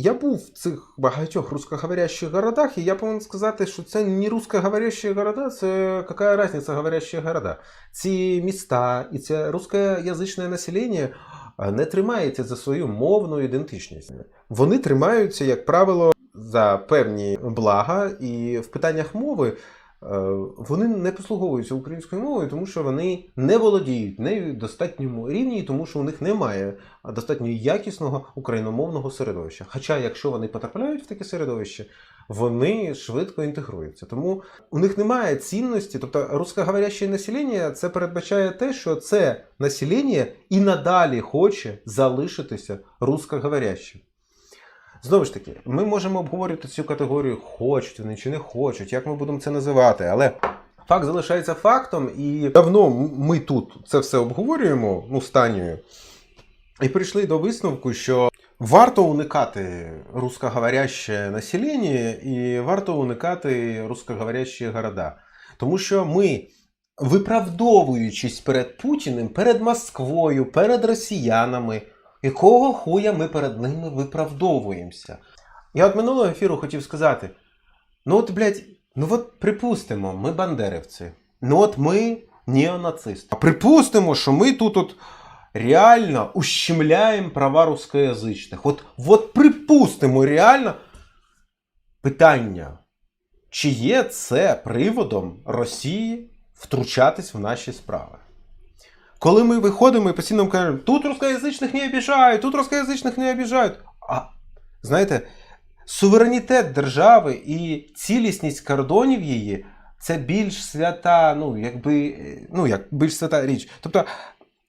я був в цих багатьох русскоговорящих городах, і я повинен сказати, що це не русскоговорящі города, це яка різниця говорящі города. Ці міста і це русскоязичне населення не тримається за свою мовну ідентичність. Вони тримаються, як правило, за певні блага, і в питаннях мови вони не послуговуються українською мовою, тому що вони не володіють нею в достатньому рівні, тому що у них немає достатньо якісного україномовного середовища. Хоча, якщо вони потрапляють в таке середовище, вони швидко інтегруються. Тому у них немає цінності, тобто русскоговоряще населення це передбачає те, що це населення і надалі хоче залишитися русскоговорящим. Знову ж таки, ми можемо обговорювати цю категорію, хочуть вони чи не хочуть, як ми будемо це називати, але факт залишається фактом, і давно ми тут це все обговорюємо, ну, станію, і прийшли до висновку, що варто уникати русскоговоряще населення і варто уникати русскоговорящі города. Тому що ми, виправдовуючись перед Путіним, перед Москвою, перед росіянами, якого хуя ми перед ними виправдовуємося? Я от минулого ефіру хотів сказати: ну от, блядь, ну от припустимо, ми бандерівці. Ну от ми неонацисти. А припустимо, що ми тут от реально ущемляємо права русскоязичних. От, от припустимо реально питання, чи є це приводом Росії втручатись в наші справи? Коли ми виходимо і постійно кажемо, тут русскоязичних не обіжають, тут русскоязичних не обіжають. А знаєте, суверенітет держави і цілісність кордонів її це більш свята, ну, якби, ну, як більш свята річ. Тобто,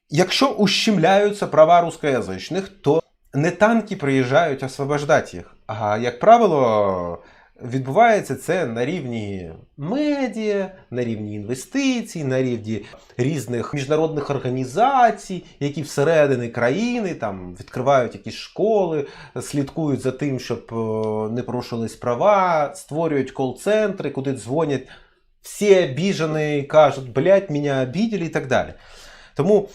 якщо ущемляються права русскоязичних, то не танки приїжджають освобождати їх. А як правило, відбувається це на рівні медіа, на рівні інвестицій, на рівні різних міжнародних організацій, які всередині країни там відкривають якісь школи, слідкують за тим, щоб е, не порушились права, створюють кол-центри, куди дзвонять всі обіжені, кажуть, блядь, мене обідели і так далі. Тому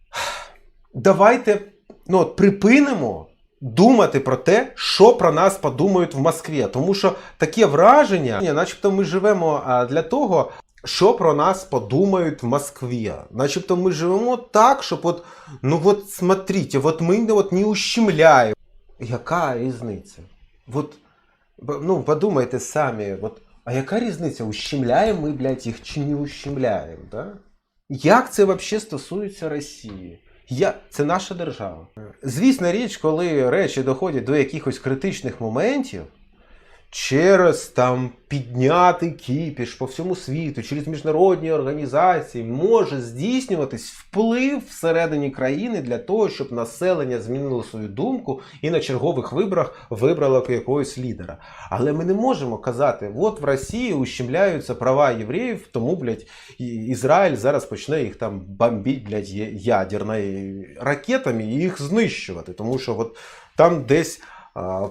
давайте ну, от, припинимо думати про те, що про нас подумають в Москві. Тому що таке враження, начебто ми живемо для того, що про нас подумають в Москві. Начебто ми живемо так, щоб от, ну от смотрите, от ми от не ущемляємо. Яка різниця? От, ну, подумайте самі, от, а яка різниця, ущемляємо ми, блядь, їх чи не ущемляємо? Да? Як це взагалі стосується Росії? Я... Це наша держава. Звісна річ, коли речі доходять до якихось критичних моментів, через там підняти кіпіш по всьому світу, через міжнародні організації може здійснюватись вплив всередині країни для того, щоб населення змінило свою думку і на чергових виборах вибрало якогось лідера. Але ми не можемо казати, от в Росії ущемляються права євреїв, тому, блядь, Ізраїль зараз почне їх там бомбити, блядь, ядерною ракетами і їх знищувати. Тому що от там десь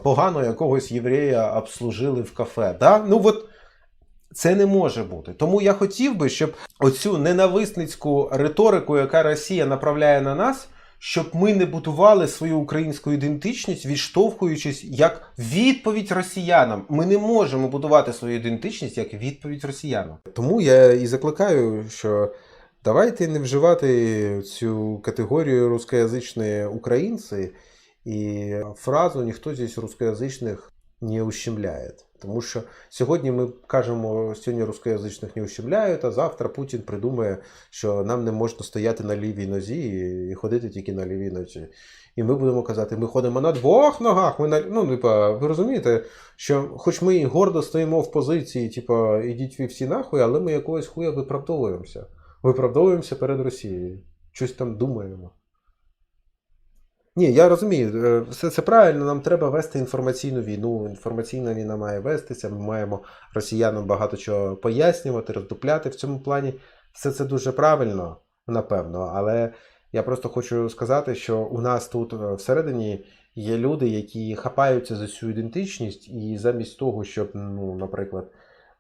погано якогось єврея обслужили в кафе. Да? Ну от це не може бути. Тому я хотів би, щоб оцю ненависницьку риторику, яка Росія направляє на нас, щоб ми не будували свою українську ідентичність, відштовхуючись як відповідь росіянам. Ми не можемо будувати свою ідентичність як відповідь росіянам. Тому я і закликаю, що давайте не вживати цю категорію рускоязичні українці і фразу ніхто здесь рускоязичних не ущемляє. Тому що сьогодні ми кажемо, сьогодні рускоязичних не ущемляють, а завтра Путін придумає, що нам не можна стояти на лівій нозі і, ходити тільки на лівій нозі. І ми будемо казати, ми ходимо на двох ногах. Ми на... Ну, типа, ви розумієте, що хоч ми і гордо стоїмо в позиції, типа, ідіть ви всі нахуй, але ми якогось хуя виправдовуємося. Виправдовуємося перед Росією. Щось там думаємо. Ні, я розумію, е, все це правильно. Нам треба вести інформаційну війну. Інформаційна війна має вестися. Ми маємо росіянам багато чого пояснювати, роздупляти в цьому плані. Все це дуже правильно, напевно. Але я просто хочу сказати, що у нас тут е, всередині є люди, які хапаються за цю ідентичність, і замість того, щоб, ну, наприклад,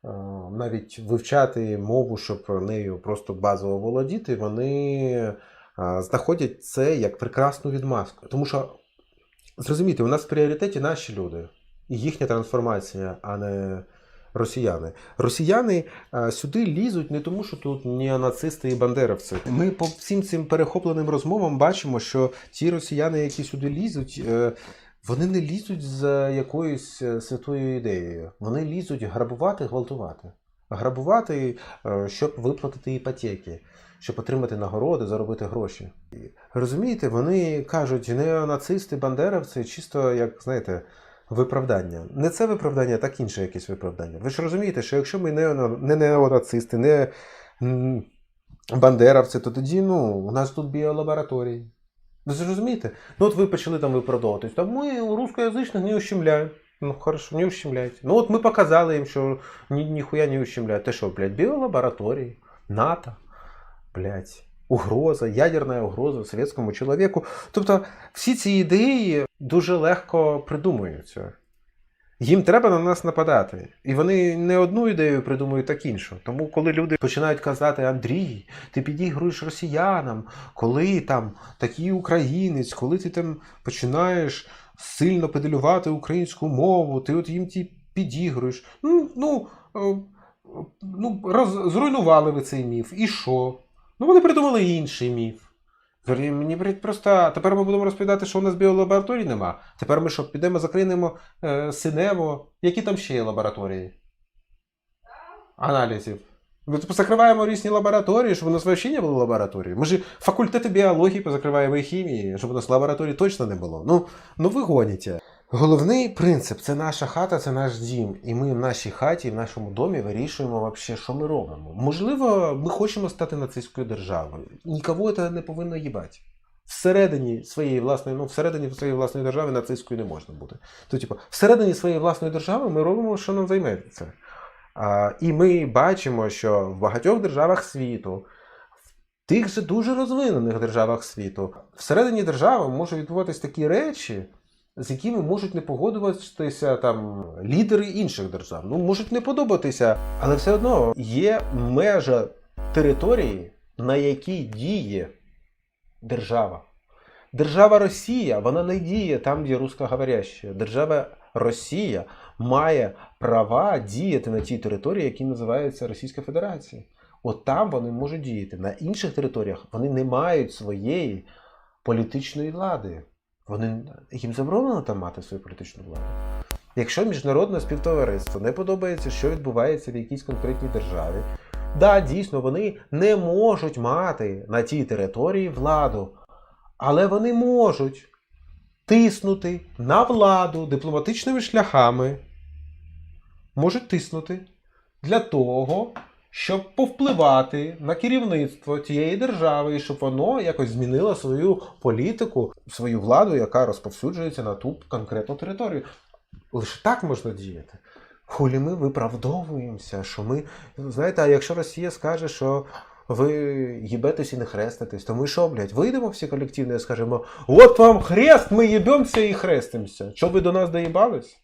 е, навіть вивчати мову, щоб нею просто базово володіти, вони знаходять це як прекрасну відмазку. Тому що Зрозумійте, у нас в пріоритеті наші люди і їхня трансформація, а не росіяни. Росіяни сюди лізуть не тому, що тут неонацисти і бандеровці. Ми по всім цим перехопленим розмовам бачимо, що ті росіяни, які сюди лізуть, е, вони не лізуть за якоюсь е, святою ідеєю. Вони лізуть грабувати, гвалтувати. Грабувати, е, щоб виплатити іпотеки, щоб отримати нагороди, заробити гроші. Розумієте, вони кажуть, неонацисти, бандеровці, чисто як, знаєте, виправдання. Не це виправдання, так інше якесь виправдання. Ви ж розумієте, що якщо ми не, не неонацисти, не бандеровці, то тоді ну, у нас тут біолабораторії. Ви ж розумієте? Ну от ви почали там виправдовуватись. Та ми русскоязичних не ущемляємо. Ну, хорошо, не ущемляйте. Ну от ми показали їм, що ні, ніхуя не ущемляють. Те що, блядь, біолабораторії, НАТО, блядь, угроза, ядерна угроза совєтському чоловіку. Тобто всі ці ідеї дуже легко придумуються. Їм треба на нас нападати. І вони не одну ідею придумують, так іншу. Тому, коли люди починають казати, Андрій, ти підігруєш росіянам, коли там такий українець, коли ти там починаєш сильно педалювати українську мову, ти от їм ті підігруєш. Ну, ну, е, ну роз, зруйнували ви цей міф. І що? Ну, вони придумали інший міф. Мені просто тепер ми будемо розповідати, що у нас біолабораторій нема. Тепер ми що, підемо закринемо е, Синево. Які там ще є лабораторії? Аналізів. Ми типу, закриваємо різні лабораторії, щоб у нас взагалі не було лабораторії. Ми ж факультети біології позакриваємо і хімії, щоб у нас лабораторій точно не було. Ну, ну ви гоніте. Головний принцип це наша хата, це наш дім. І ми в нашій хаті, в нашому домі вирішуємо вообще, що ми робимо. Можливо, ми хочемо стати нацистською державою. Нікого це не повинно їбати. Всередині своєї власної, ну, всередині своєї власної держави нацистською не можна бути. То, типу, всередині своєї власної держави ми робимо, що нам займеться. І ми бачимо, що в багатьох державах світу, в тих же дуже розвинених державах світу, всередині держави можуть відбуватись такі речі, з якими можуть не погодуватися там лідери інших держав. Ну, можуть не подобатися, але все одно є межа території, на якій діє держава. Держава Росія, вона не діє там, де русскоговоряща. Держава Росія має права діяти на тій території, які називаються Російська Федерація. От там вони можуть діяти. На інших територіях вони не мають своєї політичної влади. Вони їм заборонено там мати свою політичну владу. Якщо міжнародне співтовариство не подобається, що відбувається в якійсь конкретній державі, да, дійсно, вони не можуть мати на тій території владу, але вони можуть тиснути на владу дипломатичними шляхами, можуть тиснути для того, щоб повпливати на керівництво тієї держави, і щоб воно якось змінило свою політику, свою владу, яка розповсюджується на ту конкретну територію. Лише так можна діяти. Хулі ми виправдовуємося, що ми. Знаєте, а якщо Росія скаже, що ви їбетесь і не хреститесь, то ми що, блядь, вийдемо всі колективно і скажемо: от вам хрест, ми їбемося і хрестимося. Що ви до нас доїбались?